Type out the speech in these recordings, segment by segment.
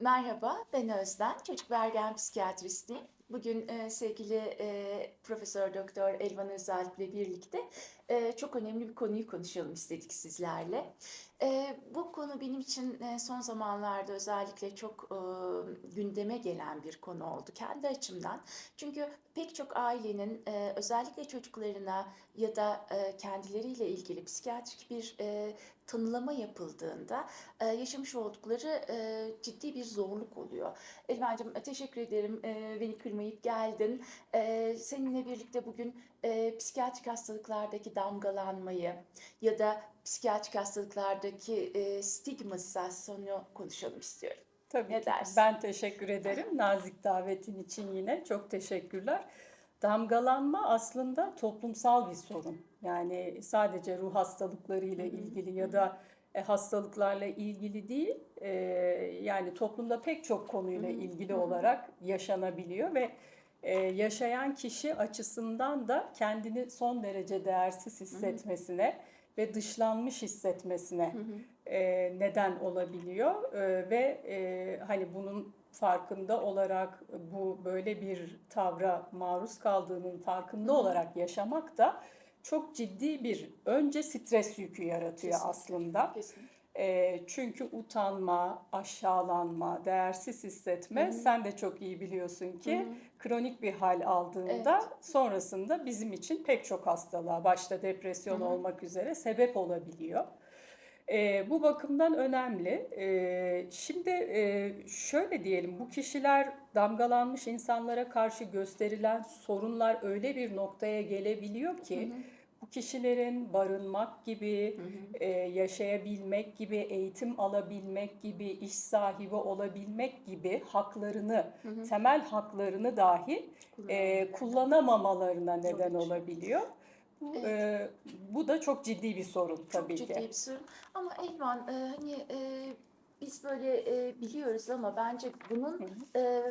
Merhaba, ben Özden. Çocuk ve ergen psikiyatristiyim. Bugün e, sevgili e, Profesör Doktor Elvan Özalp ile birlikte e, çok önemli bir konuyu konuşalım istedik sizlerle. E, bu konu benim için e, son zamanlarda özellikle çok e, gündeme gelen bir konu oldu kendi açımdan. Çünkü pek çok ailenin e, özellikle çocuklarına ya da e, kendileriyle ilgili psikiyatrik bir e, tanılama yapıldığında e, yaşamış oldukları e, ciddi bir zorluk oluyor. Elvancığım teşekkür ederim e, beni kırmayıp geldin. E, seninle birlikte bugün e, psikiyatrik hastalıklardaki damgalanmayı ya da psikiyatrik hastalıklardaki e, stigmatizasyonu konuşalım istiyorum. Tabii Ne ki. dersin? Ben teşekkür ederim nazik davetin için yine. Çok teşekkürler. Damgalanma aslında toplumsal bir sorun. Yani sadece ruh hastalıklarıyla ilgili ya da hastalıklarla ilgili değil. E, yani toplumda pek çok konuyla ilgili olarak yaşanabiliyor ve e, yaşayan kişi açısından da kendini son derece değersiz hissetmesine ve dışlanmış hissetmesine e, neden olabiliyor. E, ve e, hani bunun farkında olarak bu böyle bir tavra maruz kaldığının farkında olarak yaşamak da çok ciddi bir önce stres yükü yaratıyor Kesinlikle. aslında. Kesin. E, çünkü utanma, aşağılanma, değersiz hissetme sen de çok iyi biliyorsun ki kronik bir hal aldığında sonrasında bizim için pek çok hastalığa başta depresyon olmak üzere sebep olabiliyor. E, bu bakımdan önemli. E, şimdi e, şöyle diyelim bu kişiler damgalanmış insanlara karşı gösterilen sorunlar öyle bir noktaya gelebiliyor ki bu kişilerin barınmak gibi, e, yaşayabilmek gibi, eğitim alabilmek gibi, iş sahibi olabilmek gibi haklarını, temel haklarını dahi e, kullanamamalarına neden olabiliyor. Bu, e, bu da çok ciddi bir sorun tabii Çok ki. ciddi bir sorun. Ama Elvan e, hani e, biz böyle e, biliyoruz ama bence bunun e,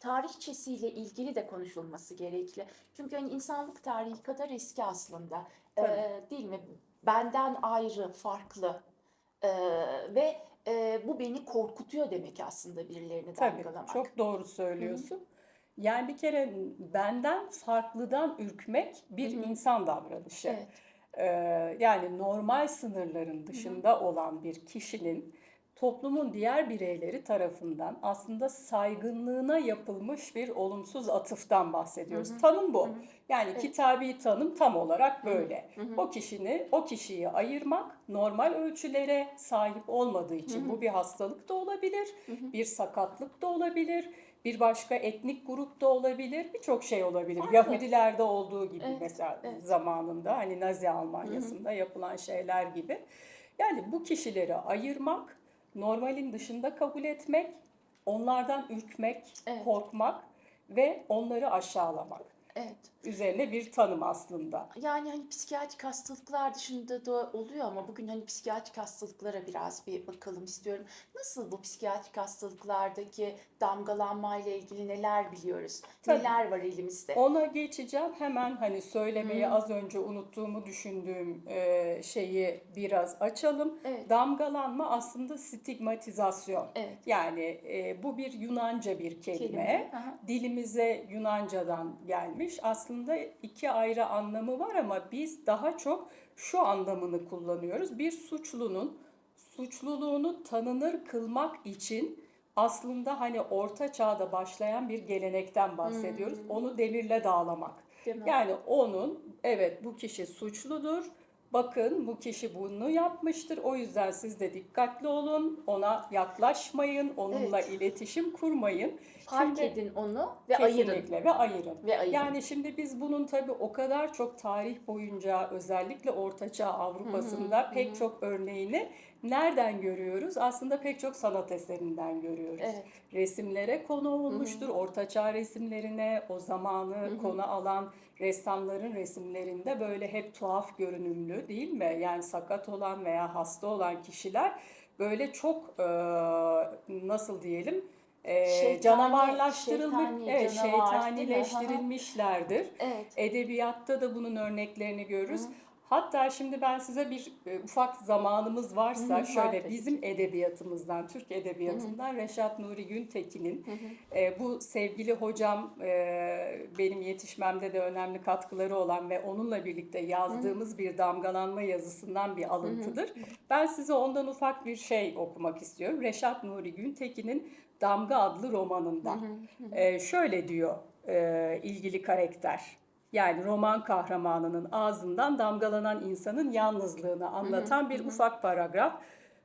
tarihçesiyle ilgili de konuşulması gerekli. Çünkü hani insanlık tarihi kadar eski aslında. E, Tabii. değil mi? Benden ayrı, farklı. E, ve e, bu beni korkutuyor demek aslında birilerini Tabii, damgalamak. çok doğru söylüyorsun. Yani bir kere benden farklıdan ürkmek bir insan davranışı. Evet. Ee, yani normal sınırların dışında olan bir kişinin toplumun diğer bireyleri tarafından aslında saygınlığına yapılmış bir olumsuz atıftan bahsediyoruz. Tanım bu. Yani kitabi tanım tam olarak böyle. O kişini, o kişiyi ayırmak normal ölçülere sahip olmadığı için bu bir hastalık da olabilir, bir sakatlık da olabilir, bir başka etnik grup da olabilir, birçok şey olabilir. Yahudilerde olduğu gibi mesela zamanında hani Nazi Almanyası'nda yapılan şeyler gibi. Yani bu kişileri ayırmak, normalin dışında kabul etmek, onlardan ürkmek, Evet. korkmak ve onları aşağılamak. Evet. Üzerine bir tanım aslında. Yani hani psikiyatrik hastalıklar dışında da oluyor ama bugün hani psikiyatrik hastalıklara biraz bir bakalım istiyorum. Nasıl bu psikiyatrik hastalıklardaki damgalanmayla ilgili neler biliyoruz? Tabii. Neler var elimizde? Ona geçeceğim. Hemen hani söylemeyi az önce unuttuğumu düşündüğüm e, şeyi biraz açalım. Evet. Damgalanma aslında stigmatizasyon. Evet. Yani e, bu bir Yunanca bir kelime. Kelime, aha. Dilimize Yunanca'dan gelmiş. Aslında iki ayrı anlamı var ama biz daha çok şu anlamını kullanıyoruz. Bir suçlunun suçluluğunu tanınır kılmak için aslında hani orta çağda başlayan bir gelenekten bahsediyoruz. Onu demirle dağlamak. Değil mi? Yani onun evet bu kişi suçludur. Bakın bu kişi bunu yapmıştır. O yüzden siz de dikkatli olun. Ona yaklaşmayın. Onunla Evet. iletişim kurmayın. Fark Şimdi- edin onu ve ayırın. Kesinlikle ve ayırın. Ve ayırın. Yani şimdi biz bunun tabii o kadar çok tarih boyunca özellikle Ortaçağ Avrupa'sında pek çok örneğini nereden görüyoruz? Aslında pek çok sanat eserinden görüyoruz. Evet. Resimlere konu olmuştur. Ortaçağ resimlerine o zamanı konu alan ressamların resimlerinde böyle hep tuhaf görünümlü değil mi? Yani sakat olan veya hasta olan kişiler böyle çok nasıl diyelim eee, Şeytani- canavarlaştırılmış, şeytani, evet, canavar, şeytanileştirilmişlerdir. Evet. Edebiyatta da bunun örneklerini görürüz. Hatta şimdi ben size bir e, ufak zamanımız varsa Hı hı, var şöyle tabii bizim edebiyatımızdan, Türk edebiyatından Reşat Nuri Güntekin'in e, bu sevgili hocam e, benim yetişmemde de önemli katkıları olan ve onunla birlikte yazdığımız bir damgalanma yazısından bir alıntıdır. Ben size ondan ufak bir şey okumak istiyorum. Reşat Nuri Güntekin'in Damga adlı romanından. E, şöyle diyor e, ilgili karakter. Yani roman kahramanının ağzından damgalanan insanın yalnızlığını anlatan bir ufak paragraf.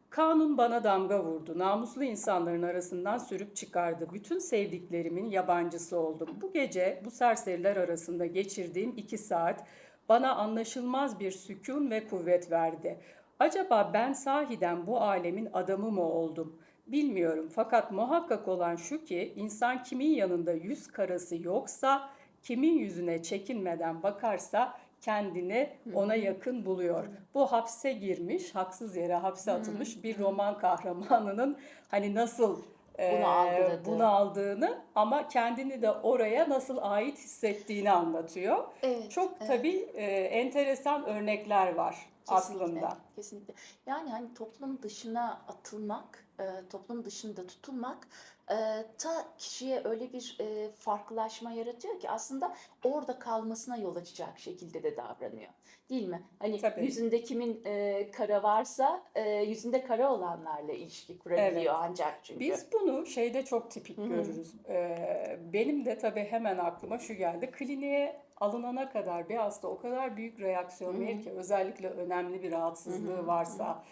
Kanun bana damga vurdu. Namuslu insanların arasından sürüp çıkardı. Bütün sevdiklerimin yabancısı oldum. Bu gece bu serseriler arasında geçirdiğim iki saat bana anlaşılmaz bir sükun ve kuvvet verdi. Acaba ben sahiden bu alemin adamı mı oldum? Bilmiyorum fakat muhakkak olan şu ki insan kimin yanında yüz karası yoksa, kimin yüzüne çekinmeden bakarsa kendini ona yakın buluyor. Bu hapse girmiş, haksız yere hapse atılmış bir roman kahramanının hani nasıl e, Bunu bunu aldığını ama kendini de oraya nasıl ait hissettiğini anlatıyor. Evet, Çok evet. tabii e, enteresan örnekler var Kesinlikle, aslında. Kesinlikle. Yani hani toplum dışına atılmak, e, toplum dışında tutulmak e, ta kişiye öyle bir e, farklılaşma yaratıyor ki aslında orada kalmasına yol açacak şekilde de davranıyor. Değil mi? Hani Tabii. yüzünde kimin e, kara varsa e, yüzünde kara olanlarla ilişki kurabiliyor Evet. ancak çünkü. Biz bunu şeyde çok tipik görürüz. Ee, benim de tabii hemen aklıma şu geldi. Kliniğe alınana kadar bir hasta o kadar büyük reaksiyon verir ki özellikle önemli bir rahatsızlığı varsa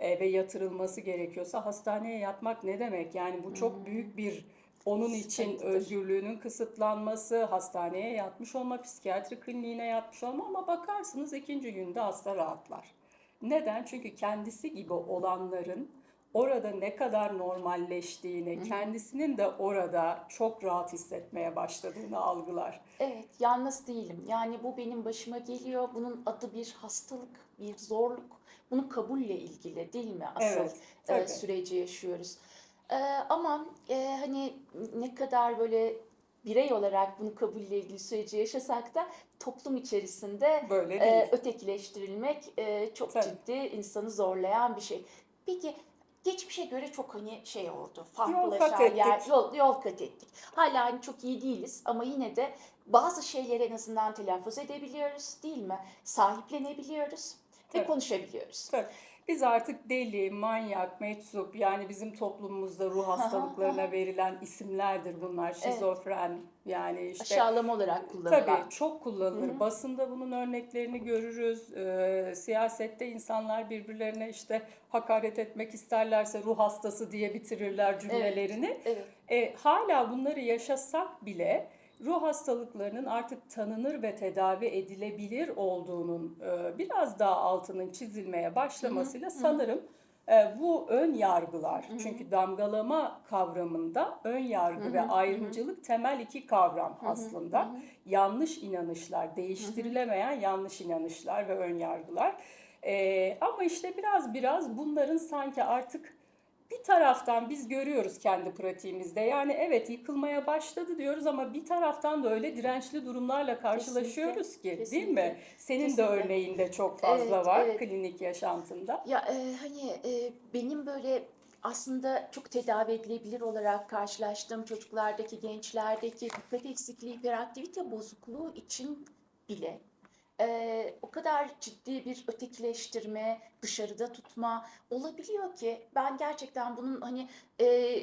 e, ve yatırılması gerekiyorsa hastaneye yatmak ne demek? Yani bu çok büyük bir onun için özgürlüğünün kısıtlanması, hastaneye yatmış olma, psikiyatri kliniğine yatmış olma ama bakarsınız ikinci günde hasta rahatlar. Neden? Çünkü kendisi gibi olanların orada ne kadar normalleştiğini, kendisinin de orada çok rahat hissetmeye başladığını algılar. Evet, yalnız değilim. Yani bu benim başıma geliyor. Bunun adı bir hastalık, bir zorluk. Bunu kabulle ilgili değil mi? Asıl Evet, e, süreci yaşıyoruz. E, ama e, hani ne kadar böyle birey olarak bunu kabulle ilgili süreci yaşasak da toplum içerisinde Böyle e, ötekileştirilmek e, çok Tabii. ciddi insanı zorlayan bir şey. Peki geçmişe göre çok hani şey oldu, farklılaşan kat yer, yol, yol kat ettik. Hala hani çok iyi değiliz ama yine de bazı şeyleri en azından telaffuz edebiliyoruz değil mi? Sahiplenebiliyoruz ve Tabii. konuşabiliyoruz. Tabii. Biz artık deli, manyak, meczup yani bizim toplumumuzda ruh hastalıklarına verilen isimlerdir bunlar. Şizofren yani işte Aşağılama olarak kullanılan. Tabii çok kullanılır. Basında bunun örneklerini görürüz. Ee, siyasette insanlar birbirlerine işte hakaret etmek isterlerse ruh hastası diye bitirirler cümlelerini. Evet. E, hala bunları yaşasak bile ruh hastalıklarının artık tanınır ve tedavi edilebilir olduğunun e, biraz daha altının çizilmeye başlamasıyla sanırım e, bu ön yargılar çünkü damgalama kavramında ön yargı ve ayrımcılık temel iki kavram aslında. Yanlış inanışlar, değiştirilemeyen yanlış inanışlar ve ön yargılar. E, ama işte biraz biraz bunların sanki artık bir taraftan biz görüyoruz kendi pratiğimizde. Yani evet yıkılmaya başladı diyoruz ama bir taraftan da öyle dirençli durumlarla karşılaşıyoruz ki değil mi? kesinlikle, Senin de kesinlikle. örneğinde çok fazla Evet, var evet. klinik yaşantında. Ya e, hani e, benim böyle aslında çok tedavi edilebilir olarak karşılaştığım çocuklardaki, gençlerdeki dikkat eksikliği, hiperaktivite bozukluğu için bile e, kadar ciddi bir ötekileştirme, dışarıda tutma olabiliyor ki ben gerçekten bunun hani e,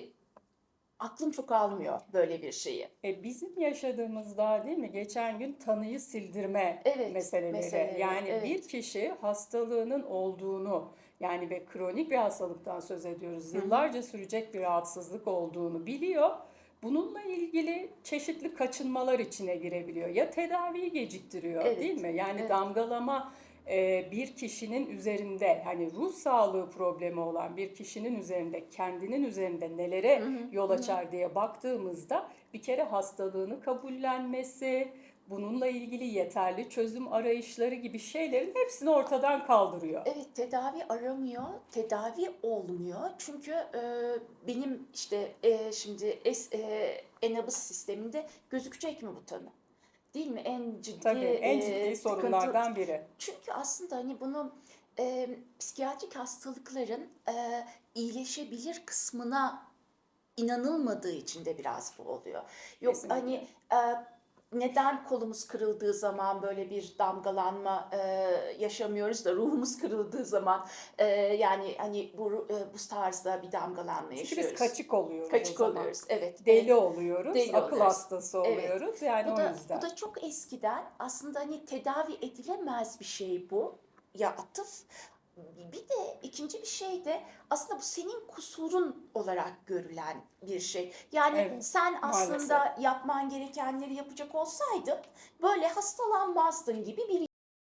aklım çok almıyor böyle bir şeyi. E, bizim yaşadığımızda değil mi geçen gün tanıyı sildirme Evet, meseleleri. meseleleri, yani evet. bir kişi hastalığının olduğunu yani ve kronik bir hastalıktan söz ediyoruz. Yıllarca sürecek bir rahatsızlık olduğunu biliyor. Bununla ilgili çeşitli kaçınmalar içine girebiliyor. Ya tedaviyi geciktiriyor Evet, değil mi? Yani evet. damgalama e, bir kişinin üzerinde hani ruh sağlığı problemi olan bir kişinin üzerinde kendinin üzerinde nelere yol açar diye baktığımızda bir kere hastalığını kabullenmesi, bununla ilgili yeterli çözüm arayışları gibi şeylerin hepsini ortadan kaldırıyor. Evet tedavi aramıyor, tedavi olmuyor. Çünkü e, benim işte e, şimdi es, e, Enabus sisteminde gözükecek mi bu tanı? değil mi? En ciddi Tabii en e, ciddi sıkıntı- sorunlardan biri. Çünkü aslında hani bunu e, psikiyatrik hastalıkların e, iyileşebilir kısmına inanılmadığı için de biraz bu oluyor. Yok Kesinlikle. hani e, neden kolumuz kırıldığı zaman böyle bir damgalanma e, yaşamıyoruz da ruhumuz kırıldığı zaman e, yani hani bu e, bu tarzda bir damgalanma Çünkü yaşıyoruz. biz kaçık oluyoruz Kaçık o oluyoruz. Evet. Deli evet. oluyoruz, Deli akıl oluyoruz. hastası Evet. oluyoruz. Yani Bu o da, yüzden. bu da çok eskiden aslında hani tedavi edilemez bir şey bu. Ya atıf. Bir de ikinci bir şey de aslında bu senin kusurun olarak görülen bir şey. Yani Evet, sen aslında yapman gerekenleri yapacak olsaydın böyle hastalanmazdın gibi bir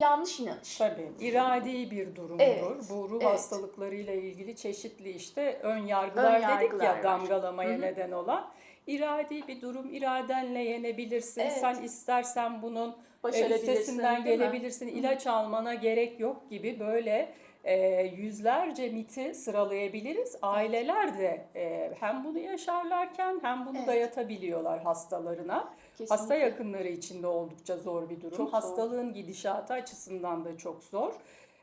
yanlış inanış. Tabii iradi bir durumdur. Evet, Bu ruh evet. hastalıklarıyla ilgili çeşitli işte ön yargılar Ön dedik yargılar ya var. damgalamaya Hı hı. neden olan. İradi bir durum, iradenle yenebilirsin. Evet. Sen istersen bunun e, değil mi? gelebilirsin. ilaç almana gerek yok gibi böyle e, yüzlerce miti sıralayabiliriz. Aileler de e, hem bunu yaşarlarken hem bunu Evet. dayatabiliyorlar hastalarına. Hasta Kesinlikle. yakınları için de oldukça zor bir durum. Çok zor. Hastalığın gidişatı açısından da çok zor.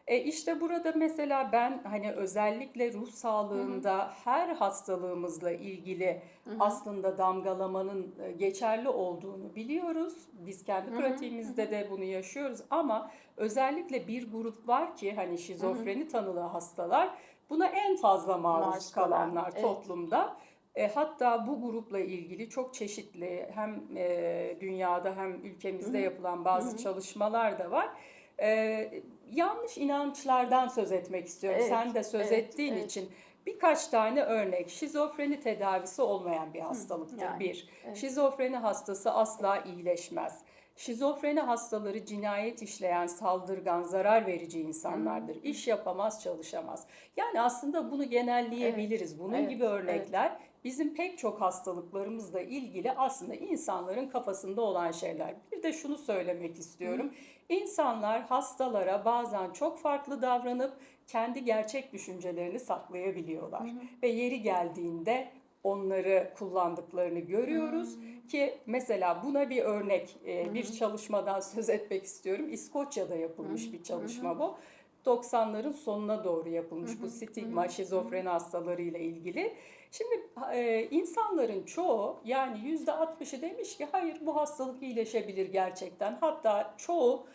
E işte burada mesela ben hani özellikle ruh sağlığında her hastalığımızla ilgili aslında damgalamanın e, geçerli olduğunu biliyoruz. Biz kendi pratiğimizde de bunu yaşıyoruz ama özellikle bir grup var ki hani şizofreni tanılı hastalar buna en fazla maruz, Maruz kalan, kalanlar evet. toplumda. E, hatta bu grupla ilgili çok çeşitli hem e, dünyada hem ülkemizde yapılan bazı çalışmalar da var. E, yanlış inançlardan söz etmek istiyorum. Evet, Sen de söz evet, ettiğin evet. için birkaç tane örnek. Şizofreni tedavisi olmayan bir hastalıktır. yani, bir. evet. Şizofreni hastası asla iyileşmez. Şizofreni hastaları cinayet işleyen, saldırgan, zarar verici insanlardır. İş yapamaz, çalışamaz. Yani aslında bunu genelleyebiliriz. Bunun evet, gibi örnekler bizim pek çok hastalıklarımızla ilgili aslında insanların kafasında olan şeyler. Bir de şunu söylemek istiyorum. İnsanlar hastalara bazen çok farklı davranıp kendi gerçek düşüncelerini saklayabiliyorlar. Ve yeri geldiğinde onları kullandıklarını görüyoruz ki mesela buna bir örnek e, bir çalışmadan söz etmek istiyorum. İskoçya'da yapılmış bir çalışma bu. 90'ların sonuna doğru yapılmış bu stigma şizofreni hastalarıyla ilgili. Şimdi e, insanların çoğu yani yüzde 60'ı demiş ki hayır bu hastalık iyileşebilir gerçekten. Hatta çoğu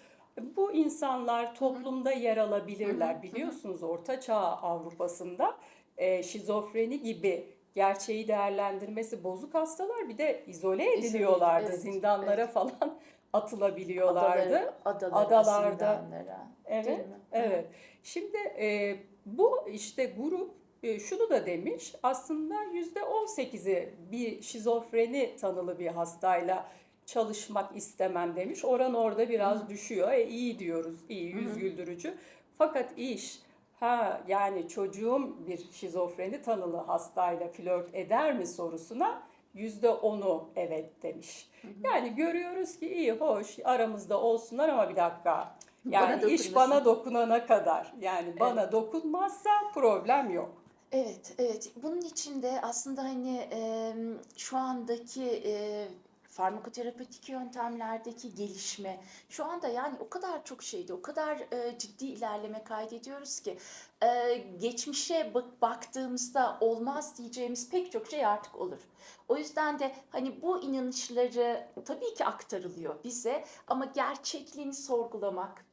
bu insanlar toplumda yer alabilirler. Biliyorsunuz Orta Çağ Avrupa'sında e, şizofreni gibi gerçeği değerlendirmesi bozuk hastalar bir de izole ediliyorlardı. evet, Zindanlara falan atılabiliyorlardı. Adaları, adalara, Adalarda. zindanlara, Evet, evet. Şimdi e, bu işte grup e, şunu da demiş. Aslında yüzde 18'i bir şizofreni tanılı bir hastayla çalışmak istemem demiş. Oran orada biraz düşüyor. E, iyi diyoruz, iyi, yüz güldürücü. Fakat iş ha yani çocuğum bir şizofreni tanılı hastayla flört eder mi sorusuna yüzde onu evet demiş. Yani görüyoruz ki iyi hoş aramızda olsunlar ama bir dakika. Yani Bana iş dokunmasın. bana dokunana kadar. Yani bana dokunmazsa problem yok. Evet, evet. Bunun için de aslında hani e, şu andaki e, farmakoterapötik yöntemlerdeki gelişme, şu anda yani o kadar çok şeydi, o kadar e, ciddi ilerleme kaydediyoruz ki e, geçmişe bak baktığımızda olmaz diyeceğimiz pek çok şey artık olur. O yüzden de hani bu inanışları tabii ki aktarılıyor bize ama gerçekliğini sorgulamak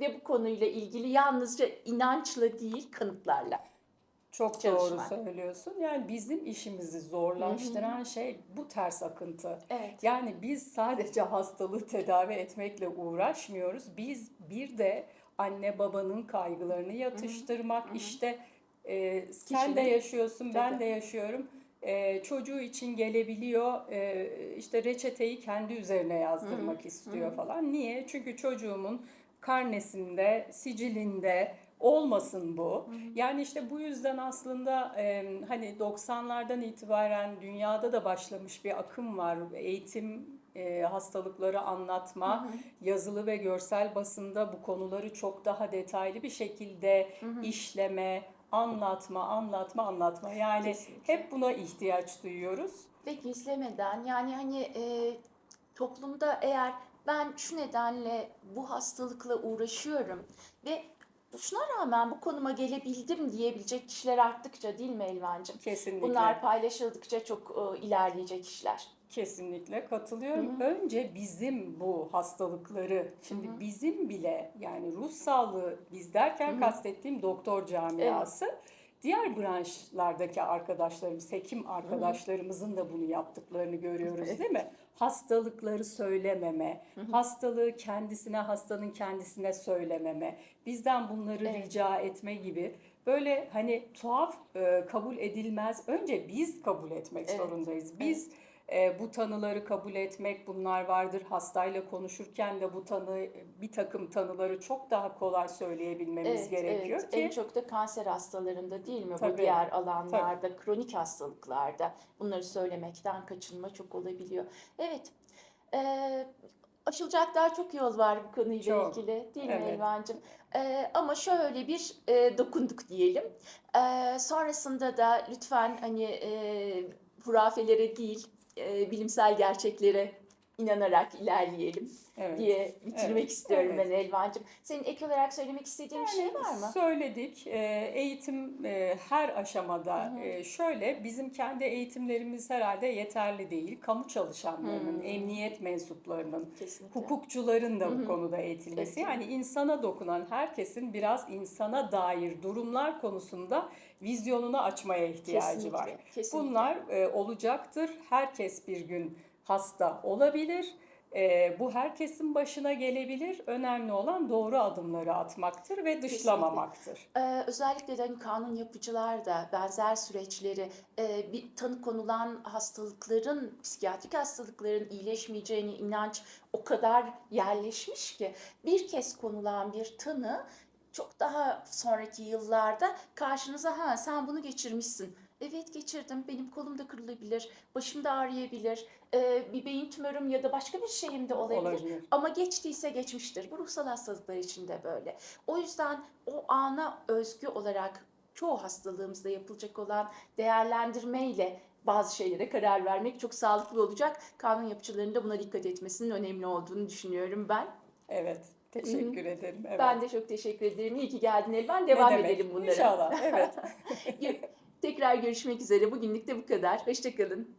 ve bu konuyla ilgili yalnızca inançla değil kanıtlarla. Çok Çalışmak. doğru söylüyorsun. Yani bizim işimizi zorlaştıran şey bu ters akıntı. Evet. Yani biz sadece hastalığı tedavi etmekle uğraşmıyoruz. Biz bir de anne babanın kaygılarını yatıştırmak, işte e, sen de Kişinin- yaşıyorsun, ben Tabii. de yaşıyorum. E, çocuğu için gelebiliyor, e, işte reçeteyi kendi üzerine yazdırmak istiyor falan. Niye? Çünkü çocuğumun karnesinde, sicilinde olmasın bu. Yani işte bu yüzden aslında e, hani 90'lardan itibaren dünyada da başlamış bir akım var. Eğitim e, hastalıkları anlatma, yazılı ve görsel basında bu konuları çok daha detaylı bir şekilde işleme, anlatma, anlatma, anlatma. Yani Kesinlikle. hep buna ihtiyaç duyuyoruz. Ve gizlemeden yani hani e, toplumda eğer ben şu nedenle bu hastalıkla uğraşıyorum ve şuna rağmen bu konuma gelebildim diyebilecek kişiler arttıkça değil mi Elvancığım? Kesinlikle. Bunlar paylaşıldıkça çok e, ilerleyecek işler. Kesinlikle katılıyorum. Önce bizim bu hastalıkları, şimdi bizim bile yani ruh sağlığı biz derken kastettiğim doktor camiası, diğer branşlardaki arkadaşlarımız, hekim arkadaşlarımızın da bunu yaptıklarını görüyoruz değil mi? Hastalıkları söylememe, hastalığı kendisine, hastanın kendisine söylememe, bizden bunları Evet. rica etme gibi böyle hani tuhaf e, kabul edilmez. Önce biz kabul etmek Evet. zorundayız. Biz e, bu tanıları kabul etmek bunlar vardır. Hastayla konuşurken de bu tanı bir takım tanıları çok daha kolay söyleyebilmemiz Evet, gerekiyor evet. ki En çok da kanser hastalarında değil mi? Bu Tabii, diğer alanlarda, kronik hastalıklarda bunları söylemekten kaçınma çok olabiliyor. Evet, eee, aşılacak daha çok yol var bu konuyla Çok, ilgili değil mi evet. Elvancığım? Eee, ama şöyle bir eee, dokunduk diyelim. Eee, sonrasında da lütfen hani eee hurafelere değil, bilimsel gerçeklere inanarak ilerleyelim evet. diye bitirmek Evet, istiyorum evet. ben Elvancığım. Senin ek olarak söylemek istediğin bir şey var mı? Söyledik. E, Eğitim e, her aşamada e, şöyle bizim kendi eğitimlerimiz herhalde yeterli değil. Kamu çalışanlarının, emniyet mensuplarının, Kesinlikle. hukukçuların da bu konuda eğitilmesi. Evet. Yani insana dokunan herkesin biraz insana dair durumlar konusunda vizyonunu açmaya ihtiyacı var. Kesinlikle, kesinlikle. Bunlar e, olacaktır. Herkes bir gün hasta olabilir. E, bu herkesin başına gelebilir. Önemli olan doğru adımları atmaktır ve dışlamamaktır. Ee, özellikle de hani kanun yapıcılar da benzer süreçleri e, bir tanı konulan hastalıkların, psikiyatrik hastalıkların iyileşmeyeceğine inanç o kadar yerleşmiş ki bir kez konulan bir tanı çok daha sonraki yıllarda karşınıza ha sen bunu geçirmişsin. Evet geçirdim. Benim kolum da kırılabilir, başım da ağrıyabilir, e, bir beyin tümörüm ya da başka bir şeyim de olabilir. Olabilir. Ama geçtiyse geçmiştir. Bu ruhsal hastalıklar için de böyle. O yüzden o ana özgü olarak çoğu hastalığımızda yapılacak olan değerlendirmeyle bazı şeylere karar vermek çok sağlıklı olacak. Kanun yapıcılarının da buna dikkat etmesinin önemli olduğunu düşünüyorum ben. Evet. Teşekkür ederim. Evet. Ben de çok teşekkür ederim. İyi ki geldin Elvan. Ne Devam demek? edelim bunlara. İnşallah. Evet. Tekrar görüşmek üzere. Bugünlük de bu kadar. Hoşçakalın.